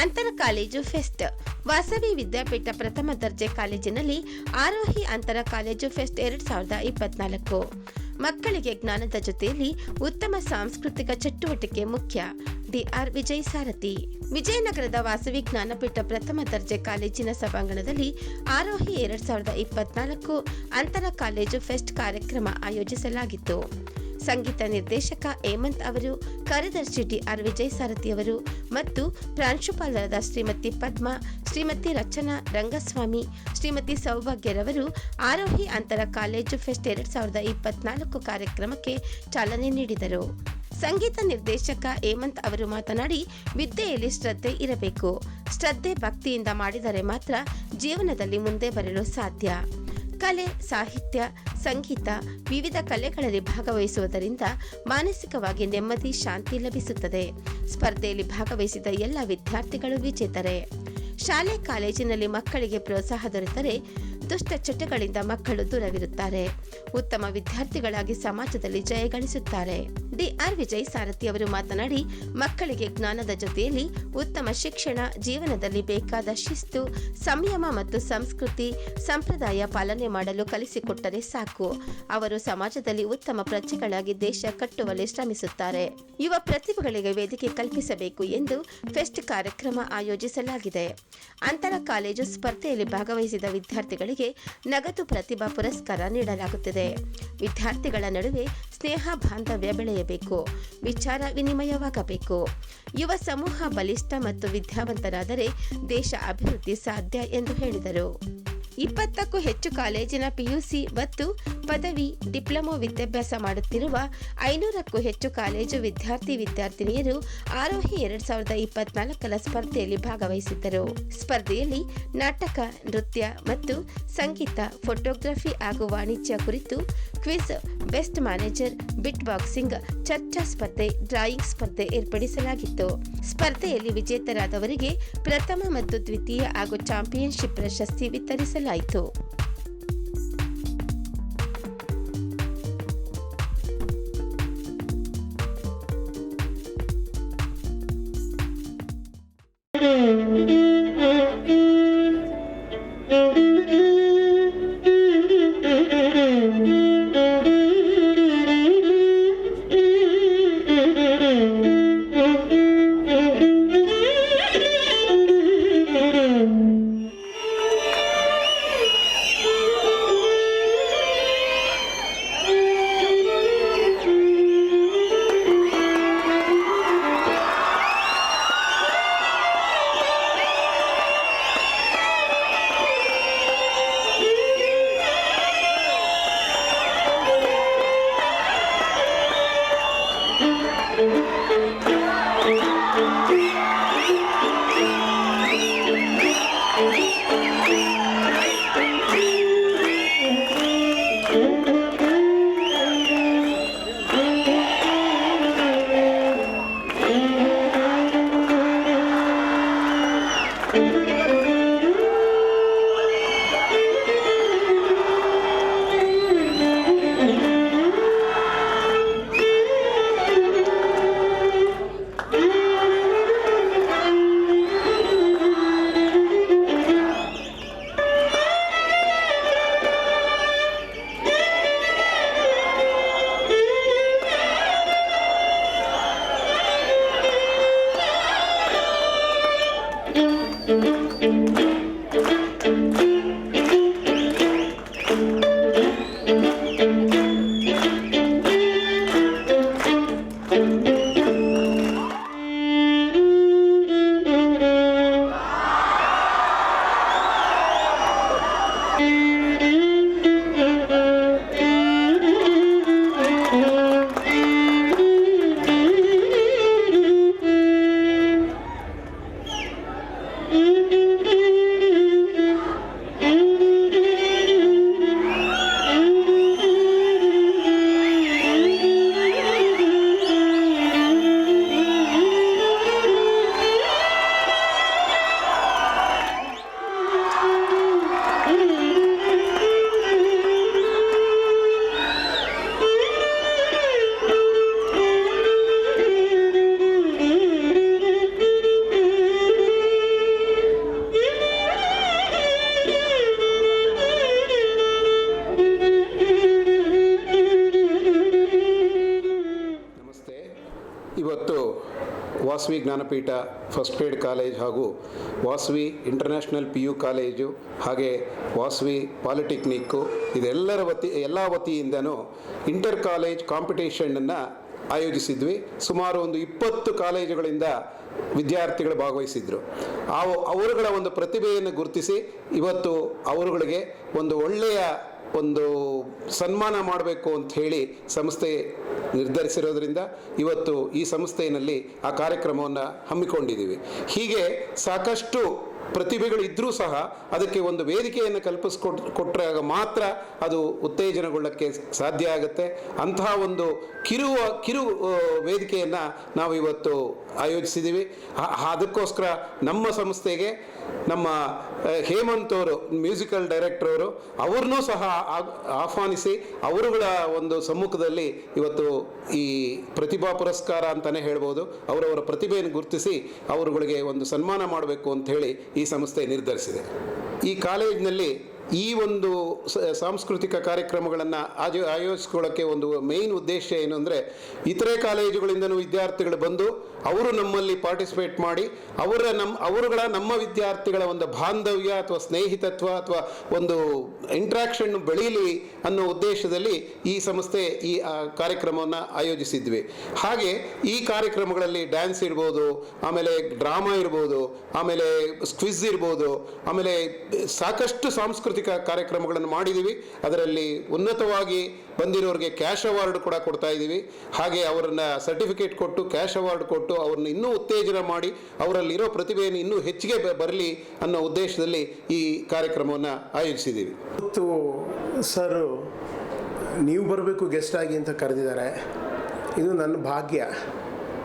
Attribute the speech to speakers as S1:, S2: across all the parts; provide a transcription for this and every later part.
S1: ಅಂತರ college fest. Vasavi ವಿದ್ಯಾಪೀಠ ಪ್ರಥಮ ದರ್ಜೆ ಕಾಲೇಜಿನಲ್ಲಿ ಆರೋಹಿ ಅಂತರ ಕಾಲೇಜು ಫೆಸ್ಟ್ ಎರಡ್ ಸಾವಿರದ ಇಪ್ಪತ್ನಾಲ್ಕು. ಮಕ್ಕಳಿಗೆ ಜ್ಞಾನದ ಜೊತೆಯಲ್ಲಿ ಉತ್ತಮ ಸಾಂಸ್ಕೃತಿಕ ಚಟುವಟಿಕೆ ಮುಖ್ಯ. D R Vijay Sarathi. ವಿಜಯನಗರದ ವಾಸವಿ ಜ್ಞಾನಪೀಠ ಪ್ರಥಮ ದರ್ಜೆ ಕಾಲೇಜಿನ ಸಭಾಂಗಣದಲ್ಲಿ ಆರೋಹಿ ಎರಡ್ ಸಾವಿರದ ಇಪ್ಪತ್ನಾಲ್ಕು ಅಂತರ ಕಾಲೇಜು ಫೆಸ್ಟ್ ಕಾರ್ಯಕ್ರಮ ಆಯೋಜಿಸಲಾಗಿತ್ತು. ಸಂಗೀತ ನಿರ್ದೇಶಕ ಹೇಮಂತ್ ಅವರು, ಕಾರ್ಯದರ್ಶಿ ಡಿಆರ್ ವಿಜಯ್ ಸಾರಥಿ ಅವರು ಮತ್ತು ಪ್ರಾಂಶುಪಾಲರಾದ ಶ್ರೀಮತಿ ಪದ್ಮ, ಶ್ರೀಮತಿ ರಚನಾ ರಂಗಸ್ವಾಮಿ, ಶ್ರೀಮತಿ ಸೌಭಾಗ್ಯರವರು ಆರೋಹಿ ಅಂತರ ಕಾಲೇಜು ಫೆಸ್ಟ್ ಎರಡ್ ಸಾವಿರದ ಇಪ್ಪತ್ನಾಲ್ಕು ಕಾರ್ಯಕ್ರಮಕ್ಕೆ ಚಾಲನೆ ನೀಡಿದರು. ಸಂಗೀತ ನಿರ್ದೇಶಕ ಹೇಮಂತ್ ಅವರು ಮಾತನಾಡಿ, ವಿದ್ಯೆಯಲ್ಲಿ ಶ್ರದ್ಧೆ ಇರಬೇಕು. ಶ್ರದ್ಧೆ ಭಕ್ತಿಯಿಂದ ಮಾಡಿದರೆ ಮಾತ್ರ ಜೀವನದಲ್ಲಿ ಮುಂದೆ ಬರಲು ಸಾಧ್ಯ. ಕಲೆ, ಸಾಹಿತ್ಯ ಸಂಗೀತ ವಿವಿಧ ಕಲೆಗಳಲ್ಲಿ ಭಾಗವಹಿಸುವುದರಿಂದ ಮಾನಸಿಕವಾಗಿ ನೆಮ್ಮದಿ, ಶಾಂತಿ ಲಭಿಸುತ್ತದೆ. ಸ್ಪರ್ಧೆಯಲ್ಲಿ ಭಾಗವಹಿಸಿದ ಎಲ್ಲ ವಿದ್ಯಾರ್ಥಿಗಳು ವಿಜೇತರೆ. ಶಾಲೆ, ಕಾಲೇಜಿನಲ್ಲಿ ಮಕ್ಕಳಿಗೆ ಪ್ರೋತ್ಸಾಹ ದೊರೆತರೆ ದುಷ್ಟ ಚಟಗಳಿಂದ ಮಕ್ಕಳು ದೂರವಿರುತ್ತಾರೆ. ಉತ್ತಮ ವಿದ್ಯಾರ್ಥಿಗಳಾಗಿ ಸಮಾಜದಲ್ಲಿ ಜಯ ಗಳಿಸುತ್ತಾರೆ. ಡಿಆರ್ ವಿಜಯ್ ಸಾರಥಿ ಅವರು ಮಾತನಾಡಿ, ಮಕ್ಕಳಿಗೆ ಜ್ಞಾನದ ಜೊತೆಯಲ್ಲಿ ಉತ್ತಮ ಶಿಕ್ಷಣ ಜೀವನದಲ್ಲಿ ಬೇಕಾದ ಶಿಸ್ತು, ಸಂಯಮ ಮತ್ತು ಸಂಸ್ಕೃತಿ, ಸಂಪ್ರದಾಯ ಪಾಲನೆ ಮಾಡಲು ಕಲಿಸಿಕೊಟ್ಟರೆ ಸಾಕು. ಅವರು ಸಮಾಜದಲ್ಲಿ ಉತ್ತಮ ಪ್ರಜೆಗಳಾಗಿ ದೇಶ ಕಟ್ಟುವಲ್ಲಿ ಶ್ರಮಿಸುತ್ತಾರೆ. ಯುವ ಪ್ರತಿಭೆಗಳಿಗೆ ವೇದಿಕೆ ಕಲ್ಪಿಸಬೇಕು ಎಂದು ಫೆಸ್ಟ್ ಕಾರ್ಯಕ್ರಮ ಆಯೋಜಿಸಲಾಗಿದೆ. ಅಂತರ ಕಾಲೇಜು ಸ್ಪರ್ಧೆಯಲ್ಲಿ ಭಾಗವಹಿಸಿದ ವಿದ್ಯಾರ್ಥಿಗಳಿಗೆ ನಗದು ಪ್ರತಿಭಾ ಪುರಸ್ಕಾರ ನೀಡಲಾಗುತ್ತದೆ. ವಿದ್ಯಾರ್ಥಿಗಳ ನಡುವೆ ಸ್ನೇಹ ಬಾಂಧವ್ಯ ಬೆಳೆಯಬೇಕು, ವಿಚಾರ ವಿನಿಮಯವಾಗಬೇಕು. ಯುವ ಸಮೂಹ ಬಲಿಷ್ಠ ಮತ್ತು ವಿದ್ಯಾವಂತರಾದರೆ ದೇಶ ಅಭಿವೃದ್ಧಿ ಸಾಧ್ಯ ಎಂದು ಹೇಳಿದರು. ಇಪ್ಪತ್ತಕ್ಕೂ ಹೆಚ್ಚು ಕಾಲೇಜಿನ ಪಿಯುಸಿ ಮತ್ತು ಪದವಿ, ಡಿಪ್ಲೊಮೊ ವಿದ್ಯಾಭ್ಯಾಸ ಮಾಡುತ್ತಿರುವ ಐನೂರಕ್ಕೂ ಹೆಚ್ಚು ಕಾಲೇಜು ವಿದ್ಯಾರ್ಥಿ ವಿದ್ಯಾರ್ಥಿನಿಯರು ಆರೋಹಿ ಎರಡ್ ಸಾವಿರದ ಇಪ್ಪತ್ನಾಲ್ಕರ ಸ್ಪರ್ಧೆಯಲ್ಲಿ ಭಾಗವಹಿಸಿದ್ದರು. ಸ್ಪರ್ಧೆಯಲ್ಲಿ ನಾಟಕ, ನೃತ್ಯ ಮತ್ತು ಸಂಗೀತ, ಫೋಟೋಗ್ರಫಿ ಹಾಗೂ ವಾಣಿಜ್ಯ ಕುರಿತು quiz best manager beat boxing ಚರ್ಚಾ ಸ್ಪರ್ಧೆ, ಡ್ರಾಯಿಂಗ್ ಸ್ಪರ್ಧೆ ಏರ್ಪಡಿಸಲಾಗಿತ್ತು. ಸ್ಪರ್ಧೆಯಲ್ಲಿ ವಿಜೇತರಾದವರಿಗೆ ಪ್ರಥಮ ಮತ್ತು ದ್ವಿತೀಯ ಹಾಗೂ ಚಾಂಪಿಯನ್ಶಿಪ್ ಪ್ರಶಸ್ತಿ ವಿತರಿಸಲಾಯಿತು. Thank you.
S2: Vasavi Jnanapeetha first grade college ಹಾಗೂ Vasavi international P U college ಹಾಗೆ ವಾಸವಿ ಪಾಲಿಟೆಕ್ನಿಕ್ಕು ಇದೆಲ್ಲರ ವತಿ, ಎಲ್ಲ ವತಿಯಿಂದನೂ ಇಂಟರ್ ಕಾಲೇಜ್ ಕಾಂಪಿಟೇಷನನ್ನು ಆಯೋಜಿಸಿದ್ವಿ. ಸುಮಾರು ಒಂದು ಇಪ್ಪತ್ತು ಕಾಲೇಜುಗಳಿಂದ ವಿದ್ಯಾರ್ಥಿಗಳು ಭಾಗವಹಿಸಿದ್ರು. ಆ ಅವರುಗಳ ಒಂದು ಪ್ರತಿಭೆಯನ್ನು ಗುರುತಿಸಿ ಇವತ್ತು ಅವರುಗಳಿಗೆ ಒಂದು ಒಳ್ಳೆಯ ಒಂದು ಸನ್ಮಾನ ಮಾಡಬೇಕು ಅಂತ ಹೇಳಿ ಸಂಸ್ಥೆ ನಿರ್ಧರಿಸಿರೋದ್ರಿಂದ ಇವತ್ತು ಈ ಸಂಸ್ಥೆಯಲ್ಲಿ ಆ ಕಾರ್ಯಕ್ರಮವನ್ನು ಹಮ್ಮಿಕೊಂಡಿದ್ದೀವಿ. ಹೀಗೆ ಸಾಕಷ್ಟು ಪ್ರತಿಭೆಗಳು ಇದ್ದರೂ ಸಹ ಅದಕ್ಕೆ ಒಂದು ವೇದಿಕೆಯನ್ನು ಕಲ್ಪಿಸ್ಕೊಟ್ ಕೊಟ್ಟರೆ ಮಾತ್ರ ಅದು ಉತ್ತೇಜನಗೊಳ್ಳಕ್ಕೆ ಸಾಧ್ಯ ಆಗುತ್ತೆ. ಅಂತಹ ಒಂದು ಕಿರುವ, ಕಿರು ವೇದಿಕೆಯನ್ನು ನಾವು ಇವತ್ತು ಆಯೋಜಿಸಿದ್ದೀವಿ. ಅದಕ್ಕೋಸ್ಕರ ನಮ್ಮ ಸಂಸ್ಥೆಗೆ ನಮ್ಮ ಹೇಮಂತ್ ಅವರು, ಮ್ಯೂಸಿಕಲ್ ಡೈರೆಕ್ಟರ್ ಅವರು, ಅವ್ರನ್ನೂ ಸಹ ಆಹ್ವಾನಿಸಿ ಅವರುಗಳ ಒಂದು ಸಮ್ಮುಖದಲ್ಲಿ ಇವತ್ತು ಈ ಪ್ರತಿಭಾ ಪುರಸ್ಕಾರ ಅಂತಲೇ ಹೇಳ್ಬೋದು. ಅವರವರ ಪ್ರತಿಭೆಯನ್ನು ಗುರುತಿಸಿ ಅವರುಗಳಿಗೆ ಒಂದು ಸನ್ಮಾನ ಮಾಡಬೇಕು ಅಂತ ಹೇಳಿ ಈ ಸಂಸ್ಥೆ ನಿರ್ಧರಿಸಿದೆ. ಈ ಕಾಲೇಜಿನಲ್ಲಿ ಈ ಒಂದು ಸಾಂಸ್ಕೃತಿಕ ಕಾರ್ಯಕ್ರಮಗಳನ್ನು ಆಯೋ ಆಯೋಜಿಸ್ಕೊಳ್ಳೋಕ್ಕೆ ಒಂದು ಮೇಯ್ನ್ ಉದ್ದೇಶ ಏನು ಅಂದರೆ ಇತರೆ ಕಾಲೇಜುಗಳಿಂದಲೂ ವಿದ್ಯಾರ್ಥಿಗಳು ಬಂದು ಅವರು ನಮ್ಮಲ್ಲಿ ಪಾರ್ಟಿಸಿಪೇಟ್ ಮಾಡಿ ಅವರ ನಮ್ಮ ಅವರುಗಳ ನಮ್ಮ ವಿದ್ಯಾರ್ಥಿಗಳ ಒಂದು ಬಾಂಧವ್ಯ ಅಥವಾ ಸ್ನೇಹಿತತ್ವ ಅಥವಾ ಒಂದು ಇಂಟ್ರಾಕ್ಷನ್ ಬೆಳೀಲಿ ಅನ್ನೋ ಉದ್ದೇಶದಲ್ಲಿ ಈ ಸಂಸ್ಥೆ ಈ ಕಾರ್ಯಕ್ರಮವನ್ನು ಆಯೋಜಿಸಿದ್ವಿ. ಹಾಗೆ ಈ ಕಾರ್ಯಕ್ರಮಗಳಲ್ಲಿ ಡ್ಯಾನ್ಸ್ ಇರ್ಬೋದು, ಆಮೇಲೆ ಡ್ರಾಮಾ ಇರ್ಬೋದು, ಆಮೇಲೆ ಸ್ಕ್ವಿಜ್ ಇರ್ಬೋದು, ಆಮೇಲೆ ಸಾಕಷ್ಟು ಸಾಂಸ್ಕೃತಿಕ ಕಾರ್ಯಕ್ರಮಗಳನ್ನು ಮಾಡಿದ್ದೀವಿ ಅದರಲ್ಲಿ ಉನ್ನತವಾಗಿ ಬಂದಿರೋರಿಗೆ ಕ್ಯಾಶ್ ಅವಾರ್ಡ್ ಕೂಡ ಕೊಡ್ತಾ ಇದ್ದೀವಿ ಹಾಗೆ ಅವರನ್ನು ಸರ್ಟಿಫಿಕೇಟ್ ಕೊಟ್ಟು ಕ್ಯಾಶ್ ಅವಾರ್ಡ್ ಕೊಟ್ಟು ಅವ್ರನ್ನ ಇನ್ನೂ ಉತ್ತೇಜನ ಮಾಡಿ ಅವರಲ್ಲಿರೋ ಪ್ರತಿಭೆಯನ್ನು ಇನ್ನೂ ಹೆಚ್ಚಿಗೆ ಬರಲಿ ಅನ್ನೋ ಉದ್ದೇಶದಲ್ಲಿ ಈ ಕಾರ್ಯಕ್ರಮವನ್ನು ಆಯೋಜಿಸಿದ್ದೀವಿ
S3: ಇವತ್ತು ಸರ್, ನೀವು ಬರಬೇಕು ಗೆಸ್ಟ್ ಆಗಿ ಅಂತ ಕರೆದಿದ್ದಾರೆ. ಇದು ನನ್ನ ಭಾಗ್ಯ.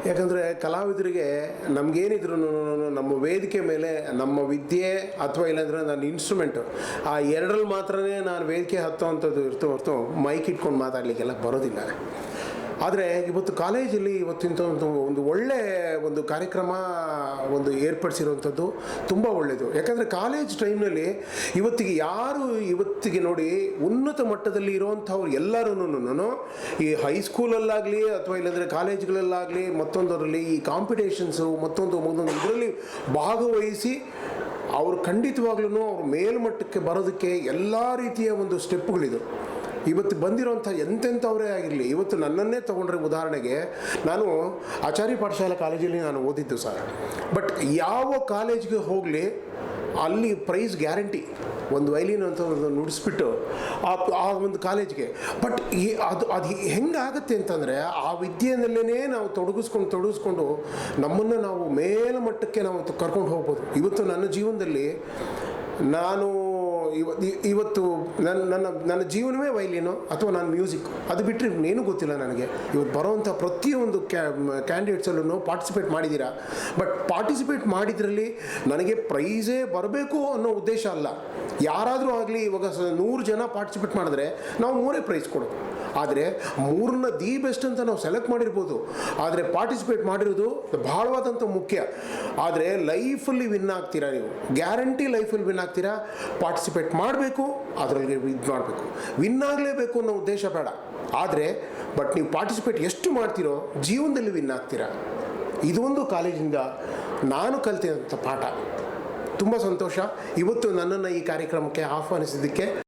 S3: ಯಾಕಂದರೆ ಕಲಾವಿದರಿಗೆ ನಮಗೇನಿದ್ರು ನಮ್ಮ ವೇದಿಕೆ ಮೇಲೆ, ನಮ್ಮ ವಿದ್ಯೆ ಅಥವಾ ಇಲ್ಲಾಂದರೆ ನನ್ನ ಇನ್ಸ್ಟ್ರೂಮೆಂಟು ಆ ಎರಡರಲ್ಲಿ ಮಾತ್ರನೇ ನಾನು ವೇದಿಕೆ ಹತ್ತೋ ಅಂಥದ್ದು ಇರ್ತು ಹೊರತು ಮೈಕ್ ಇಟ್ಕೊಂಡು ಮಾತಾಡಲಿಕ್ಕೆಲ್ಲ ಬರೋದಿಲ್ಲ. ಆದರೆ ಇವತ್ತು ಕಾಲೇಜಲ್ಲಿ ಇವತ್ತಿನ ಒಂದು ಒಂದು ಒಳ್ಳೆ ಒಂದು ಕಾರ್ಯಕ್ರಮ ಒಂದು ಏರ್ಪಡಿಸಿರುವಂಥದ್ದು ತುಂಬ ಒಳ್ಳೆಯದು. ಯಾಕಂದರೆ ಕಾಲೇಜ್ ಟೈಮ್ನಲ್ಲಿ ಇವತ್ತಿಗೆ ಯಾರು ಇವತ್ತಿಗೆ ನೋಡಿ ಉನ್ನತ ಮಟ್ಟದಲ್ಲಿ ಇರುವಂಥವ್ರು ಎಲ್ಲರೂ ಈ ಹೈಸ್ಕೂಲಲ್ಲಾಗಲಿ ಅಥವಾ ಇಲ್ಲಾಂದರೆ ಕಾಲೇಜ್ಗಳಲ್ಲಾಗಲಿ ಮತ್ತೊಂದರಲ್ಲಿ ಈ ಕಾಂಪಿಟೇಷನ್ಸು ಮತ್ತೊಂದು ಮತ್ತೊಂದು ಇದರಲ್ಲಿ ಭಾಗವಹಿಸಿ ಅವರು ಖಂಡಿತವಾಗ್ಲೂ ಅವ್ರ ಮೇಲ್ಮಟ್ಟಕ್ಕೆ ಬರೋದಕ್ಕೆ ಎಲ್ಲ ರೀತಿಯ ಒಂದು ಸ್ಟೆಪ್ಗಳಿದು ಇವತ್ತು ಬಂದಿರೋಂಥ ಎಂತೆಂಥವರೇ ಆಗಿರಲಿ, ಇವತ್ತು ನನ್ನನ್ನೇ ತೊಗೊಂಡ್ರೆ ಉದಾಹರಣೆಗೆ ನಾನು ಆಚಾರ್ಯ ಪಾಠಶಾಲಾ ಕಾಲೇಜಲ್ಲಿ ನಾನು ಓದಿದ್ದು ಸರ್. ಬಟ್ ಯಾವ ಕಾಲೇಜ್ಗೆ ಹೋಗಲಿ, ಅಲ್ಲಿ ಪ್ರೈಸ್ ಗ್ಯಾರಂಟಿ ಒಂದು ವೈಲಿನ್ ಅಂತ ಒಂದು ನುಡಿಸ್ಬಿಟ್ಟು ಆ ಆ ಒಂದು ಕಾಲೇಜ್ಗೆ. ಬಟ್ ಈ ಅದು ಅದು ಹೆಂಗಾಗುತ್ತೆ ಅಂತಂದರೆ ಆ ವಿದ್ಯೆಯಲ್ಲೇ ನಾವು ತೊಡಗಿಸ್ಕೊಂಡು ತೊಡಗಿಸ್ಕೊಂಡು ನಮ್ಮನ್ನು ನಾವು ಮೇಲ್ಮಟ್ಟಕ್ಕೆ ನಾವು ಕರ್ಕೊಂಡು ಹೋಗ್ಬೋದು. ಇವತ್ತು ನನ್ನ ಜೀವನದಲ್ಲಿ ನಾನು ಇವತ್ತು ನನ್ನ ನನ್ನ ನನ್ನ ಜೀವನವೇ ವೈಲಿನು ಅಥವಾ ನಾನು ಮ್ಯೂಸಿಕ್? ಅದು ಬಿಟ್ಟರೆ ಇನ್ನೇನು ಗೊತ್ತಿಲ್ಲ ನನಗೆ. ಇವತ್ತು ಬರೋವಂಥ ಪ್ರತಿಯೊಂದು ಕ್ಯಾ ಕ್ಯಾಂಡಿಡೇಟ್ಸಲ್ಲೂ ಪಾರ್ಟಿಸಿಪೇಟ್ ಮಾಡಿದ್ದೀರಾ ಬಟ್ ಪಾರ್ಟಿಸಿಪೇಟ್ ಮಾಡಿದ್ರಲ್ಲಿ ನನಗೆ ಪ್ರೈಸೇ ಬರಬೇಕು ಅನ್ನೋ ಉದ್ದೇಶ ಅಲ್ಲ. ಯಾರಾದರೂ ಆಗಲಿ ಇವಾಗ ನೂರು ಜನ ಪಾರ್ಟಿಸಿಪೇಟ್ ಮಾಡಿದ್ರೆ ನಾವು ಮೂರೇ ಪ್ರೈಸ್ ಕೊಡೋದು. ಆದರೆ ಮೂರನ್ನ ದಿ ಬೆಸ್ಟ್ ಅಂತ ನಾವು ಸೆಲೆಕ್ಟ್ ಮಾಡಿರ್ಬೋದು. ಆದರೆ ಪಾರ್ಟಿಸಿಪೇಟ್ ಮಾಡಿರೋದು ಭಾಳವಾದಂಥ ಮುಖ್ಯ. ಆದರೆ ಲೈಫಲ್ಲಿ ವಿನ್ ಆಗ್ತೀರಾ ನೀವು? ಗ್ಯಾರಂಟಿ ಲೈಫಲ್ಲಿ ವಿನ್ ಆಗ್ತೀರಾ? ಪಾರ್ಟಿಸಿಪೇಟ್ ಮಾಡಬೇಕು ಅದರಲ್ಲಿ ಇದು ಮಾಡಬೇಕು. ವಿನ್ ಆಗಲೇಬೇಕು ಅನ್ನೋ ಉದ್ದೇಶ ಬೇಡ. ಆದರೆ ಬಟ್ ನೀವು ಪಾರ್ಟಿಸಿಪೇಟ್ ಎಷ್ಟು ಮಾಡ್ತೀರೋ, ಜೀವನದಲ್ಲಿ ವಿನ್ ಆಗ್ತೀರಾ. ಇದೊಂದು ಕಾಲೇಜಿಂದ ನಾನು ಕಲಿತಂಥ ಪಾಠ. ತುಂಬ ಸಂತೋಷ. ಇವತ್ತು ನನ್ನನ್ನು ಈ ಕಾರ್ಯಕ್ರಮಕ್ಕೆ ಆಹ್ವಾನಿಸಿದ್ದಕ್ಕೆ